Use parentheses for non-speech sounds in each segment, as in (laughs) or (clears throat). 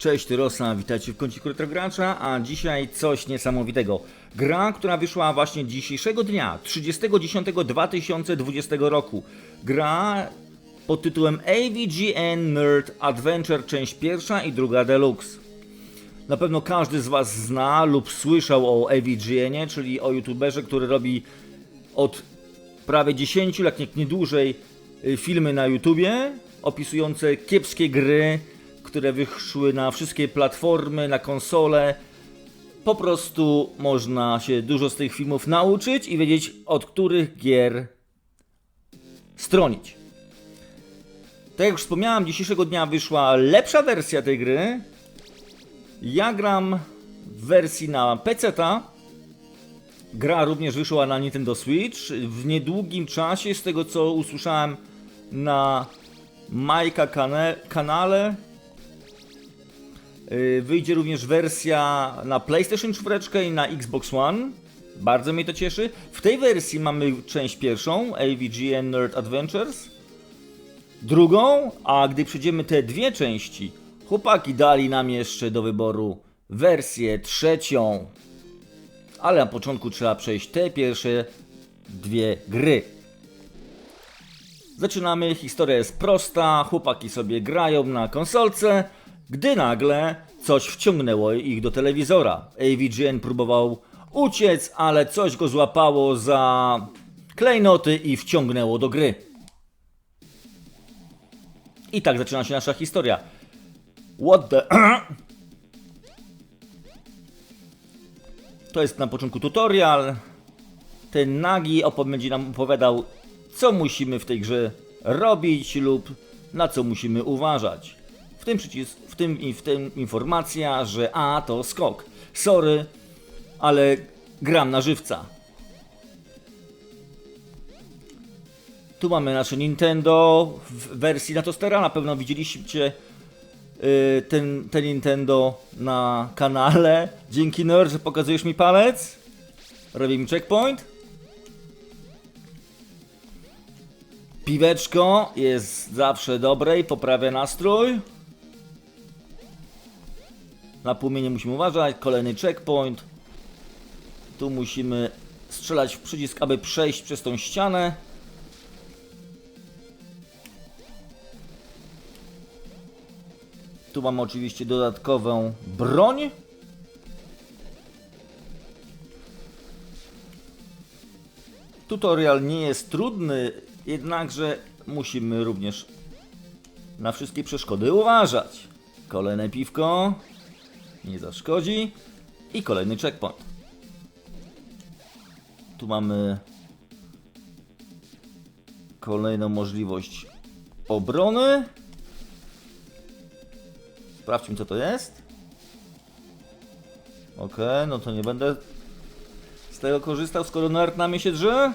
Cześć Rosa, witajcie w kąciku Retrogracza, a dzisiaj coś niesamowitego. Gra, która wyszła właśnie dzisiejszego dnia, 30.10.2020 roku. Gra pod tytułem AVGN Nerd Adventure, część pierwsza i druga deluxe. Na pewno każdy z Was zna lub słyszał o AVGN, czyli o youtuberze, który robi od prawie 10, jak nie, nie dłużej, y, filmy na YouTubie opisujące kiepskie gry, które wyszły na wszystkie platformy, na konsole. Po prostu można się dużo z tych filmów nauczyć i wiedzieć, od których gier stronić. Tak jak już wspomniałem, dzisiejszego dnia wyszła lepsza wersja tej gry. Ja gram w wersji na PC-ta. Gra również wyszła na Nintendo Switch. W niedługim czasie, z tego co usłyszałem na Majka kanale, wyjdzie również wersja na PlayStation 4 i na Xbox One. Bardzo mnie to cieszy. W tej wersji mamy część pierwszą, AVGN Nerd Adventures. Drugą, a gdy przejdziemy te dwie części, chłopaki dali nam jeszcze do wyboru wersję trzecią. Ale na początku trzeba przejść te pierwsze dwie gry. Zaczynamy, historia jest prosta, chłopaki sobie grają na konsolce, gdy nagle coś wciągnęło ich do telewizora. AVGN próbował uciec, ale coś go złapało za klejnoty i wciągnęło do gry. I tak zaczyna się nasza historia. What the... (clears throat) To jest na początku tutorial. Ten nagi będzie nam opowiadał, co musimy w tej grze robić lub na co musimy uważać. W tym przycisk, w tym i w tym informacja, że a to skok. Sorry, ale gram na żywca. Tu mamy nasze Nintendo w wersji na tostera. Na pewno widzieliście y, ten, ten Nintendo na kanale. Dzięki Nerd, że pokazujesz mi palec. Robię mi checkpoint. Piweczko jest zawsze dobre i poprawia nastrój. Na płomienie musimy uważać. Kolejny checkpoint. Tu musimy strzelać w przycisk, aby przejść przez tą ścianę. Tu mamy oczywiście dodatkową broń. Tutorial nie jest trudny, jednakże musimy również na wszystkie przeszkody uważać. Kolejne piwko, nie zaszkodzi. I kolejny checkpoint. Tu mamy kolejną możliwość obrony. Sprawdźmy co to jest. Okej, no to nie będę z tego korzystał, skoro nerd na mnie się drze.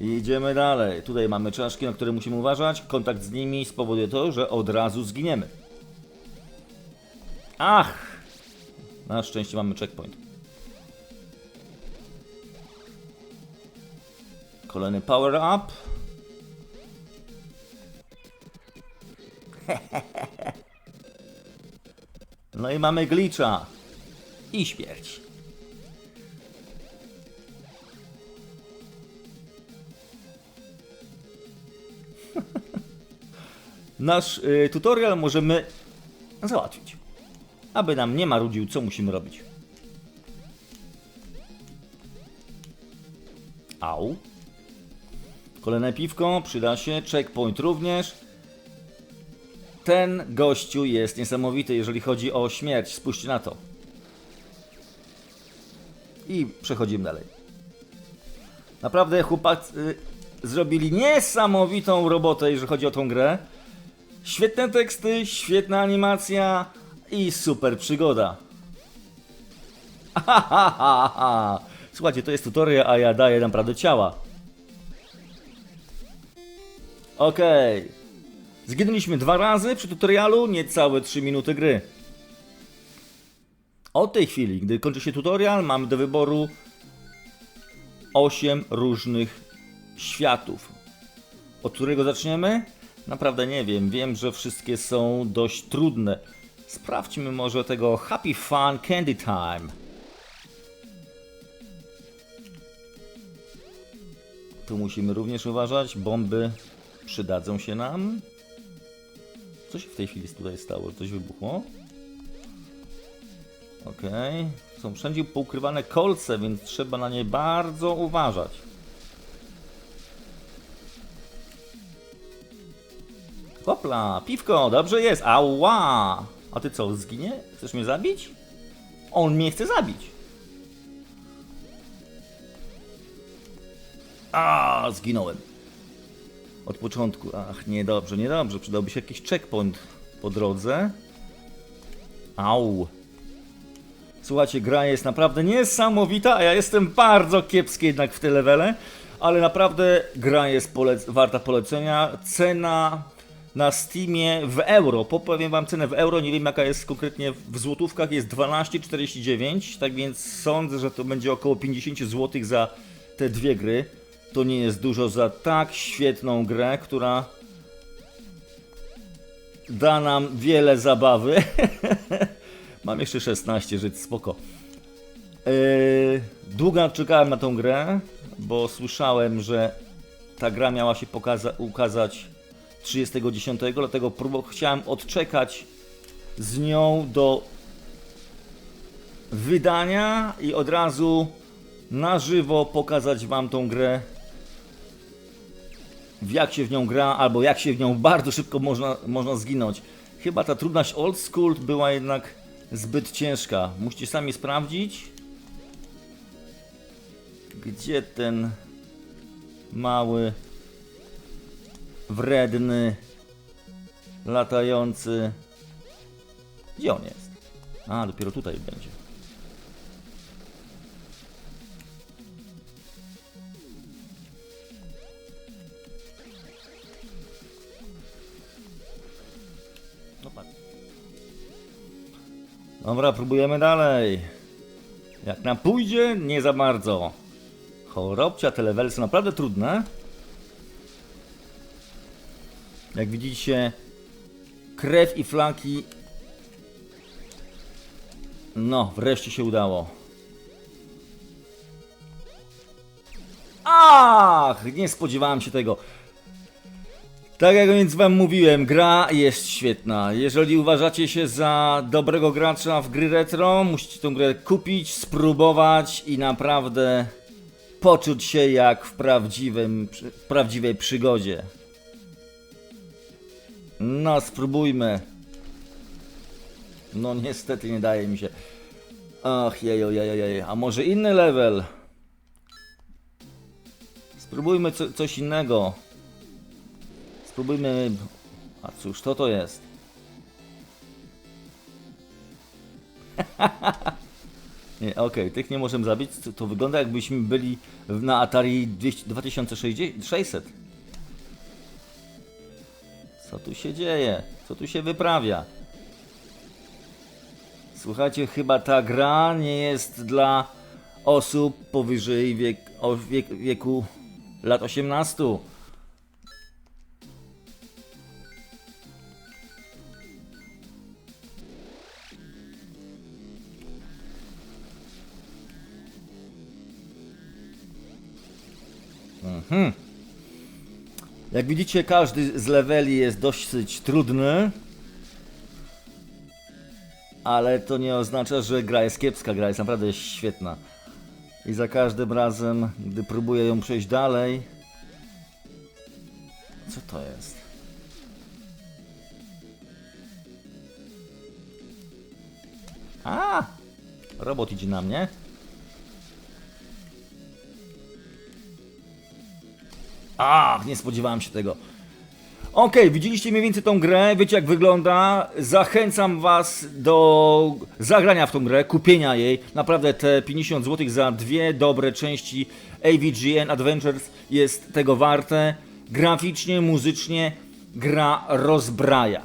Idziemy dalej. Tutaj mamy czaszki, na które musimy uważać. Kontakt z nimi spowoduje to, że od razu zginiemy. Ach! Na szczęście mamy checkpoint. Kolejny power up. (laughs) No i mamy glitcha. I śmierć. (laughs) Nasz y, tutorial możemy załatwić. Aby nam nie marudził, co musimy robić. Au. Kolejne piwko, przyda się. Checkpoint również. Ten gościu jest niesamowity, jeżeli chodzi o śmierć. Spójrzcie na to. I przechodzimy dalej. Naprawdę chłopacy zrobili niesamowitą robotę, jeżeli chodzi o tą grę. Świetne teksty, świetna animacja i super przygoda. Słuchajcie, to jest tutorial, a ja daję naprawdę ciała. Okej. Zginęliśmy dwa razy przy tutorialu, niecałe 3 minuty gry. Od tej chwili, gdy kończy się tutorial, mamy do wyboru 8 różnych światów. Od którego zaczniemy? Naprawdę nie wiem. Wiem, że wszystkie są dość trudne. Sprawdźmy może tego Happy Fun Candy Time. Tu musimy również uważać, bomby przydadzą się nam. Co się w tej chwili tutaj stało? Coś wybuchło? Okej. Są wszędzie poukrywane kolce, więc trzeba na nie bardzo uważać. Hopla, piwko, dobrze jest. Ała! A ty co, zginie? Chcesz mnie zabić? On mnie chce zabić. A, zginąłem. Od początku. Ach, niedobrze, niedobrze. Przydałby się jakiś checkpoint po drodze. Au. Słuchajcie, gra jest naprawdę niesamowita, a ja jestem bardzo kiepski jednak w te levele, ale naprawdę gra jest warta polecenia. Cena na Steamie w euro, popowiem wam cenę w euro, nie wiem jaka jest konkretnie w złotówkach, jest 12,49, tak więc sądzę, że to będzie około 50 zł za te dwie gry. To nie jest dużo za tak świetną grę, która da nam wiele zabawy. (laughs) Mam jeszcze 16 żyć, spoko. Yy, długo czekałem na tą grę, bo słyszałem, że ta gra miała się pokaza- ukazać 30.10, dlatego chciałem odczekać z nią do wydania i od razu na żywo pokazać wam tą grę w jak się w nią gra, albo jak się w nią bardzo szybko można, można zginąć. Chyba ta trudność old school była jednak zbyt ciężka. Musicie sami sprawdzić. Gdzie ten mały, wredny, latający. Gdzie on jest? A, dopiero tutaj będzie. No. Dobra, próbujemy dalej. Jak nam pójdzie, nie za bardzo. Chorobcia, te levely naprawdę trudne. Jak widzicie, krew i flaki. No, wreszcie się udało. Ach, nie spodziewałem się tego. Tak jak więc wam mówiłem, gra jest świetna. Jeżeli uważacie się za dobrego gracza w gry retro, musicie tę grę kupić, spróbować i naprawdę poczuć się jak w prawdziwym, w prawdziwej przygodzie. No, spróbujmy. No niestety nie daje mi się. Ach, jejo, jejo, jejo. A może inny level? Spróbujmy co, coś innego. Spróbujmy. A cóż, to to jest? (laughs) nie, okej, tych nie możemy zabić. To, wygląda jakbyśmy byli na Atari 200 2600. Co tu się dzieje? Co tu się wyprawia? Słuchajcie, chyba ta gra nie jest dla osób powyżej wiek, o wiek, wieku lat 18. Mhm. Jak widzicie, każdy z leveli jest dosyć trudny. Ale to nie oznacza, że gra jest kiepska, gra jest naprawdę świetna. I za każdym razem, gdy próbuję ją przejść dalej. Co to jest? A! Robot idzie na mnie. Ach, nie spodziewałem się tego. Okej, widzieliście mniej więcej tą grę, wiecie jak wygląda. Zachęcam was do zagrania w tą grę, kupienia jej. Naprawdę te 50 zł za dwie dobre części AVGN Adventures jest tego warte. Graficznie, muzycznie gra rozbraja.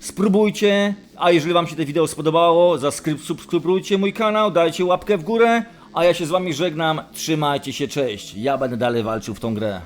Spróbujcie, a jeżeli wam się to wideo spodobało, zaskryb- subskrybujcie mój kanał, dajcie łapkę w górę, a ja się z wami żegnam. Trzymajcie się, cześć. Ja będę dalej walczył w tą grę.